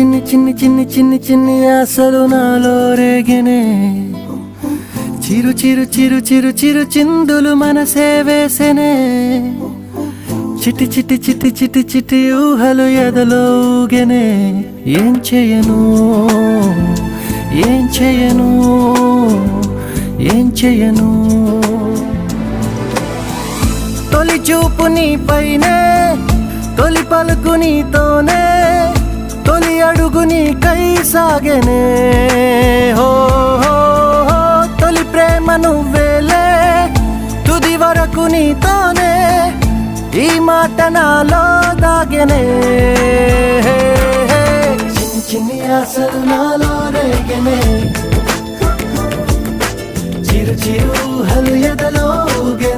చిన్ని చిన్ని చిన్ని చిన్ని చిన్ని ఆశలు నాలో రేగెనే. చిరు చిరు చిరు చిరు చిరు చిందులు మనసే వేసెనే. చిటి చిటి చిటి చిటి చిటి ఊహలు ఎదలో ఊగెనే. ఏం చేయను? ఏం చేయను? ఏం చేయను? తొలి చూపు నీ పైనే. అడుగు నీ కై సాగెనే. హో తొలి ప్రేమ నువ్వేలే తుది వరకు నీతోనే ఈ మాట నాలో దాగెనే. చిన్ని చిన్ని ఆశలు నాలో రేగెనే. చిరు చిరు హలు ఎదలో ఊగెనే